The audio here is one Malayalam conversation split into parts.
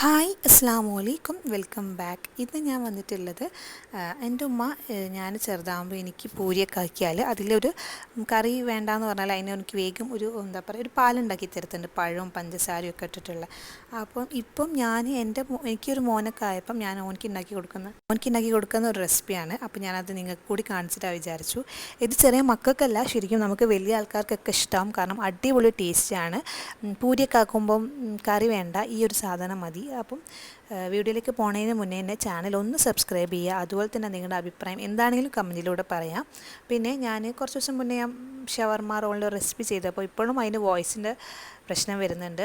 ഹായ് അസ്സാം വലൈക്കും വെൽക്കം ബാക്ക്. ഇന്ന് ഞാൻ വന്നിട്ടുള്ളത് എന്റെ ഉമ്മ ഞാൻ ചെറുതാകുമ്പോൾ എനിക്ക് പൂരിയൊക്കെ ആക്കിയാൽ അതിലൊരു കറി വേണ്ടാന്ന് പറഞ്ഞാൽ അതിനെ എനിക്ക് വേഗം ഒരു എന്താ പറയുക ഒരു പാലുണ്ടാക്കി തരുത്തുണ്ട്. പഴവും പഞ്ചസാരയും ഒക്കെ ഇട്ടിട്ടുള്ള. അപ്പം ഇപ്പം ഞാൻ എന്റെ എനിക്കൊരു മോനൊക്കെ ആയപ്പം ഞാൻ ഓനിക്ക് ഉണ്ടാക്കി കൊടുക്കുന്ന ഓനിക്ക് ഉണ്ടാക്കി കൊടുക്കുന്ന ഒരു റെസിപ്പിയാണ്. അപ്പം ഞാനത് നിങ്ങൾക്ക് കൂടി കാണിച്ചിട്ടാണ് വിചാരിച്ചു. ഇത് ചെറിയ മക്കൾക്കല്ല ശരിക്കും നമുക്ക് വലിയ ആൾക്കാർക്കൊക്കെ ഇഷ്ടം കാരണം അടിപൊളി ടേസ്റ്റാണ്. പൂരിയൊക്കെ ആക്കുമ്പം കറി വേണ്ട ഈ ഒരു സാധനം മതി. അപ്പം വീഡിയോയിലേക്ക് പോണതിന് മുന്നേ എന്റെ ചാനൽ ഒന്ന് സബ്സ്ക്രൈബ് ചെയ്യുക. അതുപോലെ തന്നെ നിങ്ങളുടെ അഭിപ്രായം എന്താണെങ്കിലും കമന്റിലൂടെ പറയാം. പിന്നെ ഞാൻ കുറച്ച് ദിവസം മുന്നേ ഞാൻ ഷവർമ റോളിന്റെ റെസിപ്പി ചെയ്തപ്പോൾ ഇപ്പോഴും അതിന് വോയിസിന്റെ പ്രശ്നം വരുന്നുണ്ട്.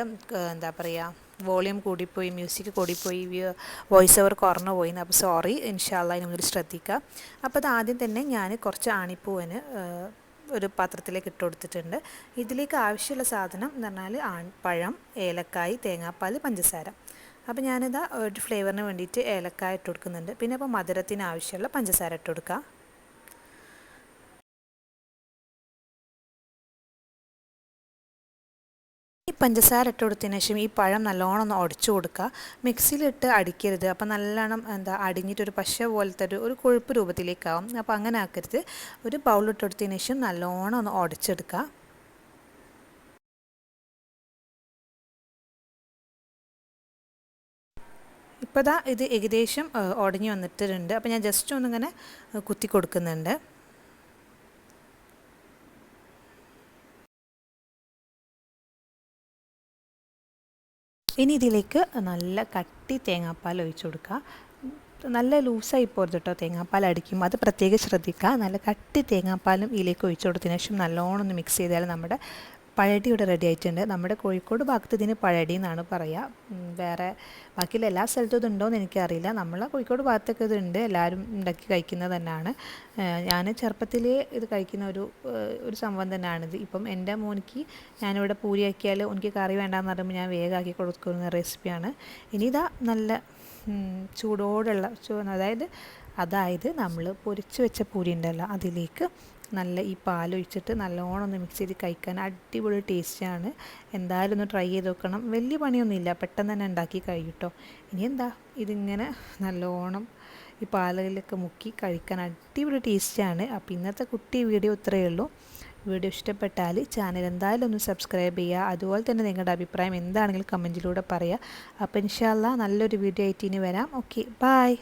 എന്താ പറയുക വോളിയം കൂടിപ്പോയി മ്യൂസിക് കൂടിപ്പോയി വോയിസ് ഓവർ കുറഞ്ഞു പോയി. അപ്പോൾ സോറി ഇൻഷാല്ല മുന്നിൽ ശ്രദ്ധിക്കുക അപ്പോൾ അത് ആദ്യം തന്നെ ഞാൻ കുറച്ച് ആണിപ്പൂവിന് ഒരു പാത്രത്തിലേക്ക് ഇട്ട് കൊടുത്തിട്ടുണ്ട്. ഇതിലേക്ക് ആവശ്യമുള്ള സാധനം എന്ന് പറഞ്ഞാൽ പഴം ഏലക്കായ് തേങ്ങാപ്പാൽ പഞ്ചസാര. അപ്പോൾ ഞാനിതാ ഒരു ഫ്ലേവറിന് വേണ്ടിയിട്ട് ഏലക്കായ ഇട്ട് കൊടുക്കുന്നുണ്ട്. പിന്നെ അപ്പോൾ മധുരത്തിന് ആവശ്യമുള്ള പഞ്ചസാര ഇട്ട് കൊടുക്കുക ഈ പഞ്ചസാര ഇട്ട് കൊടുത്തതിന് ശേഷം ഈ പഴം നല്ലോണം ഒന്ന് ഉടച്ചു കൊടുക്കുക. മിക്സിയിലിട്ട് അടിക്കരുത്. അപ്പോൾ നല്ലോണം എന്താ അടിഞ്ഞിട്ടൊരു പശ പോലത്തെ ഒരു ഒരു കൊഴുപ്പ് രൂപത്തിലേക്കാവും അപ്പോൾ അങ്ങനെ ആക്കരുത്. ഒരു ബൗളിട്ട് കൊടുത്തതിന് ശേഷം നല്ലോണം ഒന്ന് ഉടച്ചെടുക്കുക ഇപ്പോൾ ദാ ഇത് ഏകദേശം ഉടഞ്ഞു വന്നിട്ടുണ്ട്. അപ്പോൾ ഞാൻ ജസ്റ്റ് ഒന്നിങ്ങനെ കുത്തി കൊടുക്കുന്നുണ്ട്. ഇനി ഇതിലേക്ക് നല്ല കട്ടി തേങ്ങാപ്പാൽ ഒഴിച്ചു കൊടുക്കുക. നല്ല ലൂസായി പോരുത് കേട്ടോ തേങ്ങാപ്പാൽ അടിക്കുമ്പോൾ അത് പ്രത്യേകം ശ്രദ്ധിക്കുക. നല്ല കട്ടി തേങ്ങാപ്പാലും ഇതിലേക്ക് ഒഴിച്ചു കൊടുത്തതിന് ശേഷം നല്ലോണം ഒന്ന് മിക്സ് ചെയ്താൽ നമ്മുടെ പഴടി ഇവിടെ റെഡി ആയിട്ടുണ്ട്. നമ്മുടെ കോഴിക്കോട് ഭാഗത്ത് ഇതിന് പഴടി എന്നാണ് പറയുക വേറെ ബാക്കിയുള്ള എല്ലാ സ്ഥലത്തും ഇതുണ്ടോയെന്ന് എനിക്കറിയില്ല. നമ്മളെ കോഴിക്കോട് ഭാഗത്തൊക്കെ ഇതുണ്ട് എല്ലാവരും ഉണ്ടാക്കി കഴിക്കുന്നത് തന്നെയാണ്. ഞാൻ ചെറുപ്പത്തിൽ ഇത് കഴിക്കുന്ന ഒരു ഒരു സംഭവം തന്നെയാണിത്. ഇപ്പം എന്റെ മോനിക്ക് ഞാനിവിടെ പൂരിയാക്കിയാൽ എനിക്ക് കറി വേണ്ടാന്ന് പറയുമ്പോൾ ഞാൻ വേഗമാക്കി കൊടുക്കുന്ന റെസിപ്പിയാണ്. ഇനി ഇതാ നല്ല ചൂടോടുള്ള അതായത് അതായത് നമ്മൾ പൊരിച്ച് വെച്ച പൂരി ഉണ്ടല്ലോ അതിലേക്ക് നല്ല ഈ പാലൊഴിച്ചിട്ട് നല്ലോണം ഒന്ന് മിക്സ് ചെയ്ത് കഴിക്കാൻ അടിപൊളി ടേസ്റ്റാണ് എന്തായാലും ഒന്ന് ട്രൈ ചെയ്ത് നോക്കണം. വലിയ പണിയൊന്നുമില്ല. പെട്ടെന്ന് തന്നെ ഉണ്ടാക്കി കഴിയൂട്ടോ. ഇനി എന്താ? ഇതിങ്ങനെ നല്ലോണം ഈ പാലിലൊക്കെ മുക്കി കഴിക്കാൻ അടിപൊളി ടേസ്റ്റാണ് അപ്പോൾ ഇന്നത്തെ കുട്ടി വീഡിയോ ഇത്രയേ ഉള്ളൂ. വീഡിയോ ഇഷ്ടപ്പെട്ടാൽ ചാനൽ എന്തായാലും ഒന്ന് സബ്സ്ക്രൈബ് ചെയ്യുക. അതുപോലെ തന്നെ നിങ്ങളുടെ അഭിപ്രായം എന്താണെങ്കിലും കമന്റിലൂടെ പറയുക അപ്പോൾ ഇൻഷാല്ല നല്ലൊരു വീഡിയോ ആയിട്ട് ഇനി വരാം. Okay bye